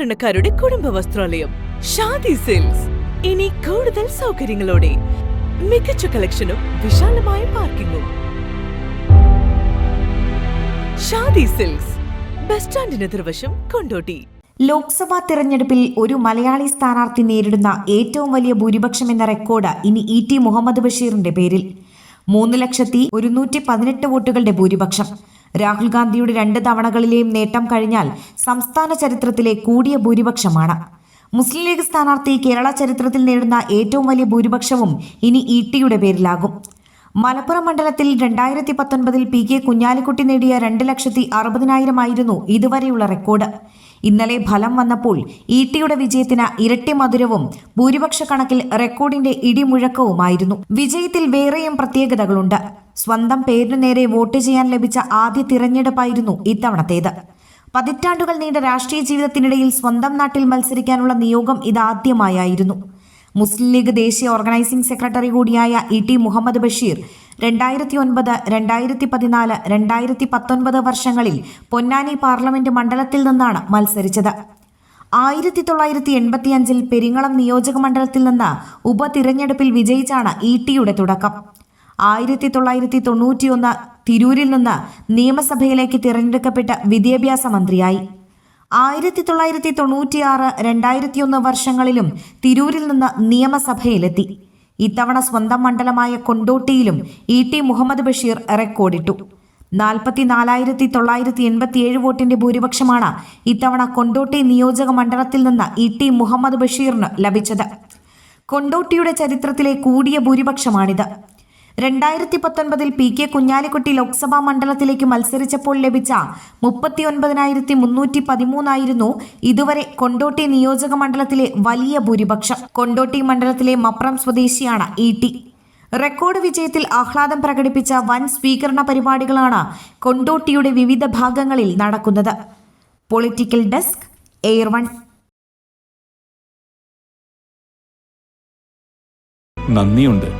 സാധാരണക്കാരുടെ കുടുംബ വസ്ത്രാലയം ഷാദി സിൽക്സ്. ഇനി കൂടുതൽ സൗകര്യങ്ങളോടെ മികച്ച കളക്ഷനും വിശാലമായ പാർക്കിങ്ങും. ഷാദി സിൽക്സ് ബസ് സ്റ്റാൻഡിന് എതിർവശം കൊണ്ടോട്ടി. ലോക്സഭാ തെരഞ്ഞെടുപ്പിൽ ഒരു മലയാളി സ്ഥാനാർത്ഥി നേരിടുന്ന ഏറ്റവും വലിയ ഭൂരിപക്ഷം എന്ന റെക്കോർഡ് ഇനി ഇ ടി മുഹമ്മദ് ബഷീറിന്റെ പേരിൽ. മൂന്ന് ലക്ഷത്തി ഒരുന്നൂറ്റി പതിനെട്ട് വോട്ടുകളുടെ ഭൂരിപക്ഷം. രാഹുൽ ഗാന്ധിയുടെ രണ്ട് തവണകളിലെയും നേട്ടം കഴിഞ്ഞാൽ സംസ്ഥാന ചരിത്രത്തിലെ കൂടിയ ഭൂരിപക്ഷമാണ്. മുസ്ലിം ലീഗ് സ്ഥാനാർത്ഥി കേരള ചരിത്രത്തിൽ നേടുന്ന ഏറ്റവും വലിയ ഭൂരിപക്ഷവും ഇനി ഇ ടിയുടെ പേരിലാകും. മലപ്പുറം മണ്ഡലത്തിൽ രണ്ടായിരത്തി പത്തൊൻപതിൽ പി കെ കുഞ്ഞാലിക്കുട്ടി നേടിയ രണ്ട് ലക്ഷത്തി അറുപതിനായിരമായിരുന്നു ഇതുവരെയുള്ള റെക്കോർഡ്. ഇന്നലെ ഫലം വന്നപ്പോൾ ഇ ടിയുടെ വിജയത്തിന് ഇരട്ടി മധുരവും ഭൂരിപക്ഷ കണക്കിൽ റെക്കോർഡിന്റെ ഇടിമുഴക്കവുമായിരുന്നു. വിജയത്തിൽ വേറെയും പ്രത്യേകതകളുണ്ട്. സ്വന്തം പേരിനു നേരെ വോട്ട് ചെയ്യാൻ ലഭിച്ച ആദ്യ തിരഞ്ഞെടുപ്പായിരുന്നു ഇത്തവണത്തേത്. പതിറ്റാണ്ടുകൾ നീണ്ട രാഷ്ട്രീയ ജീവിതത്തിനിടയിൽ സ്വന്തം നാട്ടിൽ മത്സരിക്കാനുള്ള നിയോഗം ഇതാദ്യമായായിരുന്നു. മുസ്ലിം ലീഗ് ദേശീയ ഓർഗനൈസിംഗ് സെക്രട്ടറി കൂടിയായ ഇ ടി മുഹമ്മദ് ബഷീർ രണ്ടായിരത്തി ഒൻപത് രണ്ടായിരത്തി പതിനാല് രണ്ടായിരത്തി പത്തൊൻപത് വർഷങ്ങളിൽ പൊന്നാനി പാർലമെന്റ് മണ്ഡലത്തിൽ നിന്നാണ് മത്സരിച്ചത്. ആയിരത്തി തൊള്ളായിരത്തി എൺപത്തിയഞ്ചിൽ പെരിങ്ങളം നിയോജക മണ്ഡലത്തിൽ നിന്ന് ഉപതിരഞ്ഞെടുപ്പിൽ വിജയിച്ചാണ് ഇ ടിയുടെ തുടക്കം. ആയിരത്തി തൊള്ളായിരത്തി തൊണ്ണൂറ്റിയൊന്ന് തിരൂരിൽ നിന്ന് നിയമസഭയിലേക്ക് തിരഞ്ഞെടുക്കപ്പെട്ട വിദ്യാഭ്യാസ മന്ത്രിയായി. ആയിരത്തി തൊള്ളായിരത്തി തൊണ്ണൂറ്റിയാറ് രണ്ടായിരത്തിയൊന്ന് വർഷങ്ങളിലും തിരൂരിൽ നിന്ന് നിയമസഭയിലെത്തി. ഇത്തവണ സ്വന്തം മണ്ഡലമായ കൊണ്ടോട്ടിയിലും ഇ ടി മുഹമ്മദ് ബഷീർ റെക്കോർഡിട്ടു. നാൽപ്പത്തിനാലായിരത്തി തൊള്ളായിരത്തി എൺപത്തിയേഴ് വോട്ടിന്റെ ഭൂരിപക്ഷമാണ് ഇത്തവണ കൊണ്ടോട്ടി നിയോജക മണ്ഡലത്തിൽ നിന്ന് ഇ ടി മുഹമ്മദ് ബഷീറിന് ലഭിച്ചത്. കൊണ്ടോട്ടിയുടെ ചരിത്രത്തിലെ കൂടിയ ഭൂരിപക്ഷമാണിത്. രണ്ടായിരത്തി പത്തൊൻപതിൽ പി കെ കുഞ്ഞാലിക്കുട്ടി ലോക്സഭാ മണ്ഡലത്തിലേക്ക് മത്സരിച്ചപ്പോൾ ലഭിച്ച മുപ്പത്തിയൊൻപതിനായിരത്തി മുന്നൂറ്റി പതിമൂന്നായിരുന്നു ഇതുവരെ കൊണ്ടോട്ടി നിയോജക മണ്ഡലത്തിലെ വലിയ ഭൂരിപക്ഷം. കൊണ്ടോട്ടി മണ്ഡലത്തിലെ മപ്രം സ്വദേശിയാണ് ഇ ടി. റെക്കോർഡ് വിജയത്തിൽ ആഹ്ലാദം പ്രകടിപ്പിച്ച വൻ സ്വീകരണ പരിപാടികളാണ് കൊണ്ടോട്ടിയുടെ വിവിധ ഭാഗങ്ങളിൽ നടക്കുന്നത്. പൊളിറ്റിക്കൽ ഡെസ്ക് എയർ വൺ നന്ദിയുണ്ട്.